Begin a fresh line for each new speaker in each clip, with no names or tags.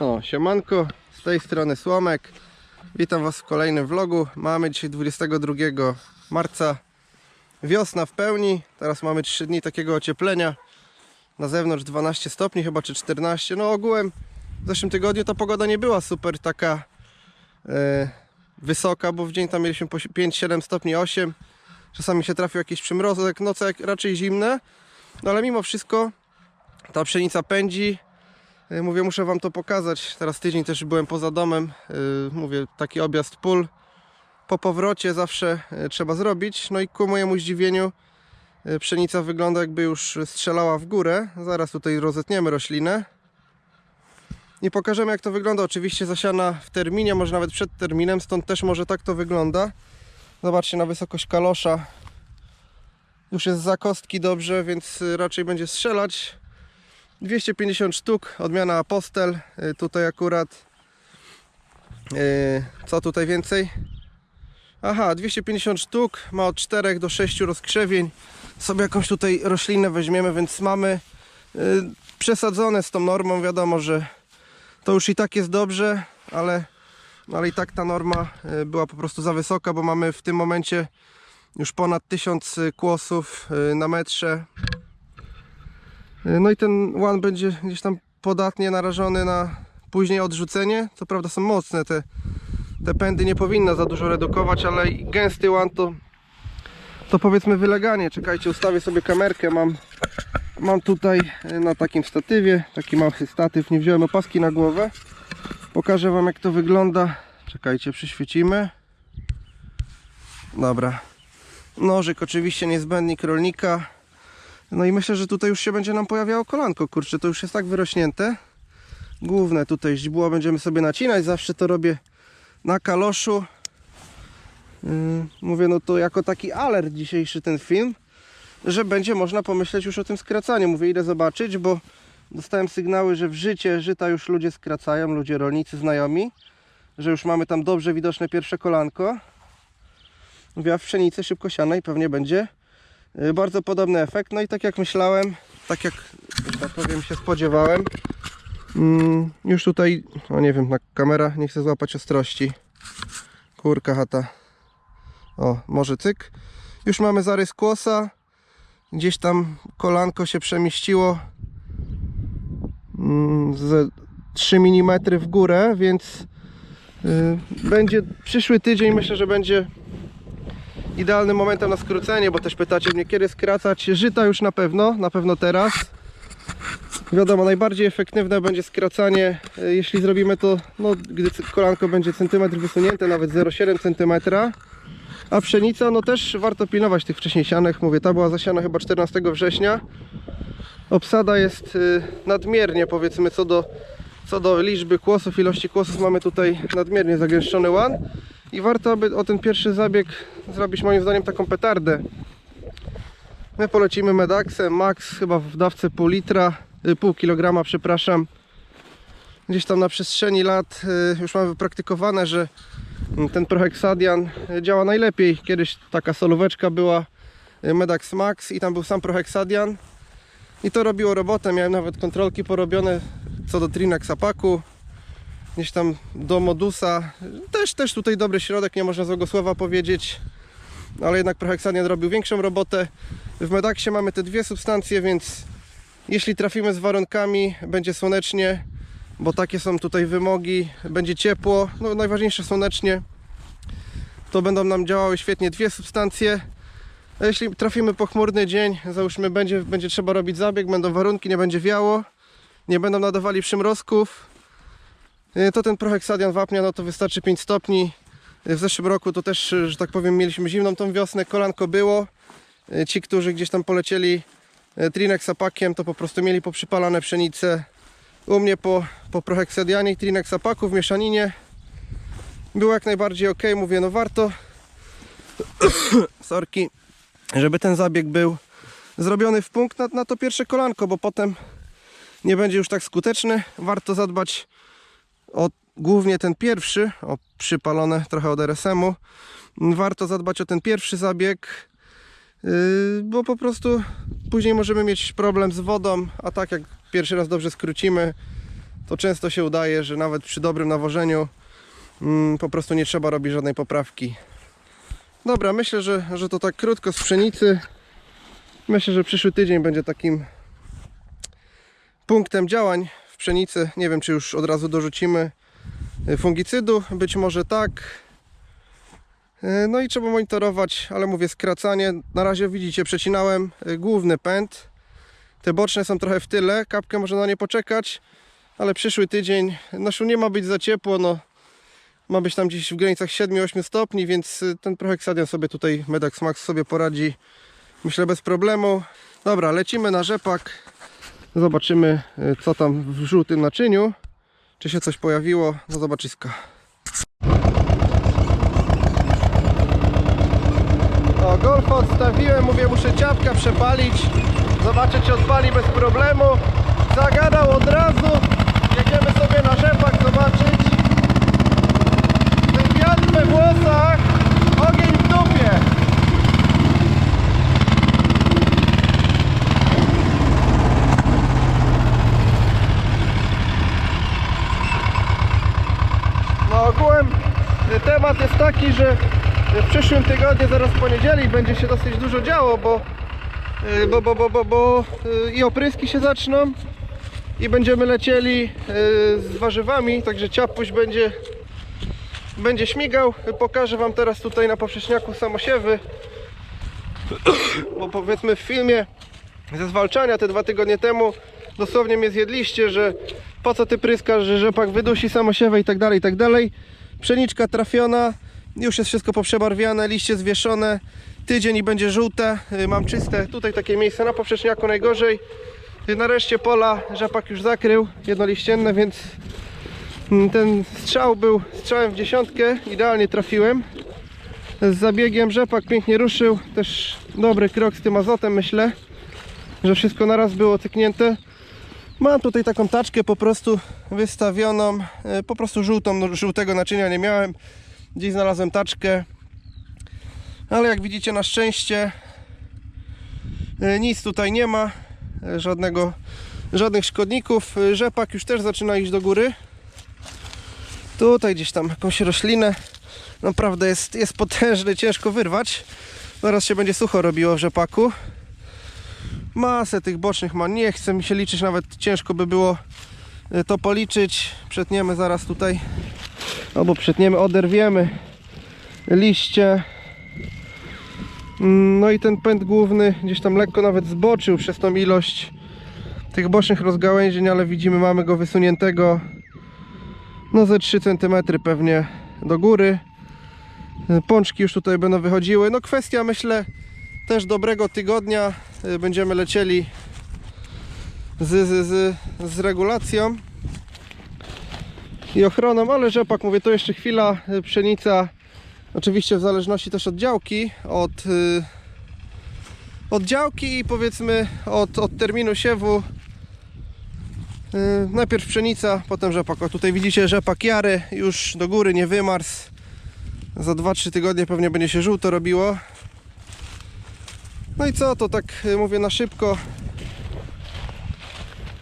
O, siemanko, z tej strony Słomek. Witam Was w kolejnym vlogu. Mamy dzisiaj 22 marca. Wiosna w pełni. Teraz mamy 3 dni takiego ocieplenia. Na zewnątrz 12 stopni chyba, czy 14. No ogółem w zeszłym tygodniu ta pogoda nie była super taka e, wysoka, bo w dzień tam mieliśmy po 5-7 stopni, 8. Czasami się trafił jakiś przymrozek, noce raczej zimne. No ale mimo wszystko ta pszenica pędzi. Y, Mówię, muszę Wam to pokazać. Teraz tydzień też byłem poza domem. Y, Mówię, taki objazd pól. Po powrocie zawsze y, trzeba zrobić. No i ku mojemu zdziwieniu pszenica wygląda jakby już strzelała w górę. Zaraz tutaj rozetniemy roślinę. I pokażemy jak to wygląda. Oczywiście zasiana w terminie, może nawet przed terminem, stąd też może tak to wygląda. Zobaczcie na wysokość kalosza. Już jest za kostki dobrze, więc raczej będzie strzelać. 250 sztuk, odmiana Apostel. Y, Tutaj akurat. y, Co tutaj więcej? Aha, 250 sztuk, ma od 4 do 6 rozkrzewień. Sobie jakąś tutaj roślinę weźmiemy, więc mamy y, przesadzone z tą normą. Wiadomo, że to już i tak jest dobrze, ale, ale i tak ta norma była po prostu za wysoka, bo mamy w tym momencie już ponad 1000 kłosów na metrze. No i ten łan będzie gdzieś tam podatnie narażony na później odrzucenie. Co prawda są mocne te, te pędy, nie powinno za dużo redukować, ale gęsty łan to, to powiedzmy wyleganie. Czekajcie, ustawię sobie kamerkę. Mam, mam tutaj e, na takim statywie, taki mały statyw, nie wziąłem opaski na głowę. Pokażę Wam jak to wygląda. Czekajcie, przyświecimy. Dobra. Nożyk oczywiście niezbędnik rolnika. No i myślę, że tutaj już się będzie nam pojawiało kolanko, kurczę, to już jest tak wyrośnięte. Główne tutaj źdźbło będziemy sobie nacinać, zawsze to robię na kaloszu. Yy, mówię, no to jako taki alert dzisiejszy ten film, że będzie można pomyśleć już o tym skracaniu. Mówię, idę zobaczyć, bo dostałem sygnały, że w życie żyta już ludzie skracają, ludzie rolnicy, znajomi, że już mamy tam dobrze widoczne pierwsze kolanko. Mówię, a w pszenicy szybko sianej pewnie będzie Bardzo podobny efekt. No i tak jak myślałem, tak jak tak powiem się spodziewałem, mm, już tutaj, o nie wiem, na kamera nie chce złapać ostrości. Kurka chata. O, może cyk. Już mamy zarys kłosa. Gdzieś tam kolanko się przemieściło z 3 mm w górę, więc y, będzie przyszły tydzień myślę, że będzie idealnym momentem na skrócenie, bo też pytacie mnie kiedy skracać. Żyta już na pewno, na pewno teraz. Wiadomo, najbardziej efektywne będzie skracanie, e, jeśli zrobimy to, no, gdy kolanko będzie centymetr wysunięte, nawet 0,7 cm. A pszenica, no też warto pilnować tych wcześniej sianek. Mówię, ta była zasiana chyba 14 września. Obsada jest y, nadmiernie, powiedzmy, co do, co do liczby kłosów, ilości kłosów mamy tutaj nadmiernie zagęszczony łan. I warto, aby o ten pierwszy zabieg zrobić moim zdaniem taką petardę. My polecimy Medaxem Max chyba w dawce pół litra, y, pół kilograma, przepraszam. Gdzieś tam na przestrzeni lat y, już mamy wypraktykowane, że ten proheksadian działa najlepiej. Kiedyś taka solóweczka była y, Medax Max i tam był sam proheksadian. I to robiło robotę, miałem nawet kontrolki porobione co do Trinax Apaku gdzieś tam do Modusa. Też, też tutaj dobry środek, nie można złego słowa powiedzieć. Ale jednak Prohexanian robił większą robotę. W Medaksie mamy te dwie substancje, więc jeśli trafimy z warunkami, będzie słonecznie, bo takie są tutaj wymogi, będzie ciepło, no najważniejsze słonecznie, to będą nam działały świetnie dwie substancje. A jeśli trafimy po chmurny dzień, załóżmy będzie, będzie trzeba robić zabieg, będą warunki, nie będzie wiało, nie będą nadawali przymrozków, to ten proheksadian wapnia, no to wystarczy 5 stopni. E, W zeszłym roku to też, e, że tak powiem, mieliśmy zimną tą wiosnę, kolanko było. E, Ci, którzy gdzieś tam polecieli e, Trinex apakiem, to po prostu mieli poprzypalane pszenice. U mnie po, po proheksadianie i Trinex apaku w mieszaninie było jak najbardziej ok. Mówię, no warto, sorki, żeby ten zabieg był zrobiony w punkt na, na to pierwsze kolanko, bo potem nie będzie już tak skuteczny. Warto zadbać o głównie ten pierwszy, o przypalone trochę od RSM-u, warto zadbać o ten pierwszy zabieg, yy, bo po prostu później możemy mieć problem z wodą, a tak jak pierwszy raz dobrze skrócimy, to często się udaje, że nawet przy dobrym nawożeniu mm, po prostu nie trzeba robić żadnej poprawki. Dobra, myślę, że, że to tak krótko z pszenicy. Myślę, że przyszły tydzień będzie takim punktem działań pszenicy. Nie wiem, czy już od razu dorzucimy y, fungicydu, być może tak. Y, No i trzeba monitorować, ale mówię skracanie. Na razie widzicie, przecinałem y, główny pęd. Te boczne są trochę w tyle, kapkę może na nie poczekać, ale przyszły tydzień, no nie ma być za ciepło, no ma być tam gdzieś w granicach 7-8 stopni, więc ten proheksadian sobie tutaj Medax Max sobie poradzi, myślę bez problemu. Dobra, lecimy na rzepak, zobaczymy y, co tam w żółtym naczyniu, czy się coś pojawiło, do zobaczyska. O, golfa odstawiłem, mówię, muszę ciapka przepalić. Zobaczę, czy odpali bez problemu. Zagadał od razu. Jedziemy sobie na rzepak zobaczyć. Ten wiatr we włosach, ogień w dupie. No ogółem y, temat jest taki, że w przyszłym tygodniu, zaraz w poniedziałek, będzie się dosyć dużo działo, bo, y, bo, bo, bo, bo, bo y, i opryski się zaczną i będziemy lecieli y, z warzywami, także ciapuś będzie, będzie śmigał. Pokażę Wam teraz tutaj na poprzeczniaku samosiewy, bo powiedzmy w filmie ze zwalczania te dwa tygodnie temu dosłownie mnie zjedliście, że po co ty pryskasz, że rzepak wydusi samosiewę i tak dalej, i tak dalej. Pszeniczka trafiona, już jest wszystko poprzebarwiane, liście zwieszone, tydzień i będzie żółte, Y, mam czyste, tutaj takie miejsce na poprzeczniaku najgorzej. Y, Nareszcie pola rzepak już zakrył, jednoliścienne, więc mm, ten strzał był strzałem w dziesiątkę, idealnie trafiłem. Z zabiegiem rzepak pięknie ruszył, też dobry krok z tym azotem myślę, że wszystko naraz było cyknięte. Mam tutaj taką taczkę po prostu wystawioną, e, po prostu żółtą, no, żółtego naczynia nie miałem. Gdzieś znalazłem taczkę, ale jak widzicie na szczęście e, nic tutaj nie ma, e, żadnego, żadnych szkodników. Rzepak już też zaczyna iść do góry. Tutaj gdzieś tam jakąś roślinę. Naprawdę jest, jest potężny, ciężko wyrwać. Zaraz się będzie sucho robiło w rzepaku. Masę tych bocznych ma, nie chce mi się liczyć, nawet ciężko by było y, to policzyć. Przetniemy zaraz tutaj, albo przetniemy, oderwiemy liście. Mm, No i ten pęd główny gdzieś tam lekko nawet zboczył przez tą ilość tych bocznych rozgałęzień, ale widzimy, mamy go wysuniętego no ze 3 cm pewnie do góry. Y, Pączki już tutaj będą wychodziły. No kwestia myślę też dobrego tygodnia y, będziemy lecieli z, z, z, z regulacją i ochroną, ale rzepak, mówię, to jeszcze chwila, y, pszenica oczywiście w zależności też od działki, od, y, od działki i powiedzmy od, od terminu siewu najpierw pszenica, potem rzepak. O tutaj widzicie rzepak jary, już do góry nie wymarzł. Za 2-3 tygodnie pewnie będzie się żółto robiło. No i co, to tak y, mówię na szybko.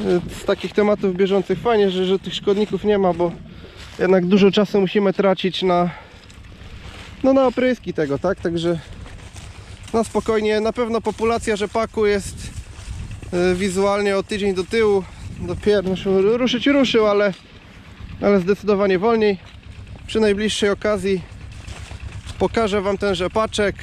Y, Z takich tematów bieżących fajnie, że, że tych szkodników nie ma, bo jednak dużo czasu musimy tracić na no na opryski tego, tak? Także na spokojnie, na pewno populacja rzepaku jest y, wizualnie o tydzień do tyłu. Dopiero znaczy, ruszyć ruszył, ale, ale zdecydowanie wolniej. Przy najbliższej okazji pokażę Wam ten rzepaczek.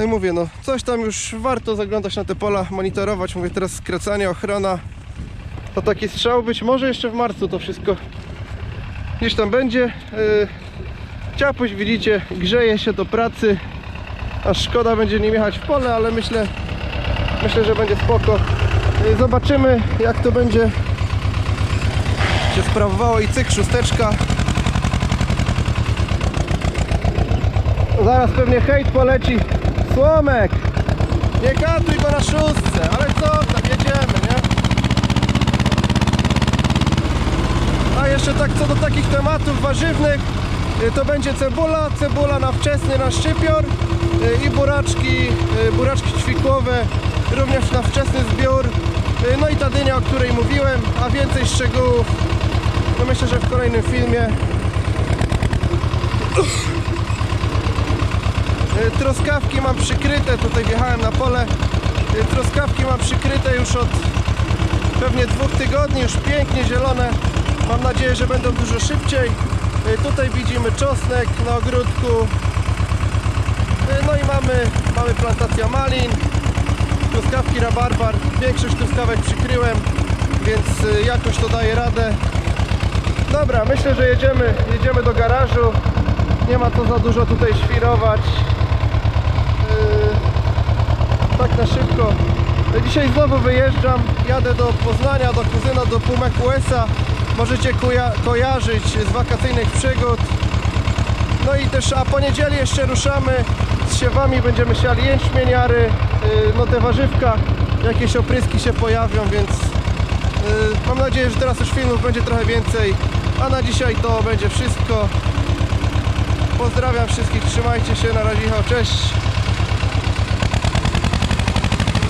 No i mówię, no coś tam już warto zaglądać na te pola, monitorować. Mówię teraz skracanie, ochrona. To taki strzał być może jeszcze w marcu to wszystko gdzieś tam będzie. Yy, Ciapuś widzicie, grzeje się do pracy. Aż szkoda będzie nim jechać w pole, ale myślę, myślę, że będzie spoko. Yy, Zobaczymy jak to będzie się sprawowało i cyk, szósteczka. Zaraz pewnie hejt poleci. Słomek! Nie gatuj go na szóstce, ale co tam, jedziemy, nie? A jeszcze tak co do takich tematów warzywnych, y, to będzie cebula, cebula na wczesny na szczypior y, i buraczki, y, buraczki ćwikłowe również na wczesny zbiór. No i ta dynia, o której mówiłem, a więcej szczegółów no myślę, że w kolejnym filmie. Y, Truskawki mam przykryte, tutaj wjechałem na pole. Y, Truskawki mam przykryte już od pewnie dwóch tygodni, już pięknie zielone. Mam nadzieję, że będą dużo szybciej. Y, Tutaj widzimy czosnek na ogródku. No i mamy, mamy plantacja malin, truskawki rabarbar. Większość truskawek przykryłem, więc jakoś to daje radę. Dobra, myślę, że jedziemy, jedziemy do garażu. Nie ma co za dużo tutaj świrować. Tak na szybko. Dzisiaj znowu wyjeżdżam. Jadę do Poznania, do kuzyna, do Pumek USA. Możecie koja- kojarzyć z wakacyjnych przygód. No i też, a po niedzieli jeszcze ruszamy z siewami, będziemy siali jęczmieniary, yy, no te warzywka, jakieś opryski się pojawią, więc yy, mam nadzieję, że teraz już filmów będzie trochę więcej. A na dzisiaj to będzie wszystko. Pozdrawiam wszystkich, trzymajcie się, na razie, cześć.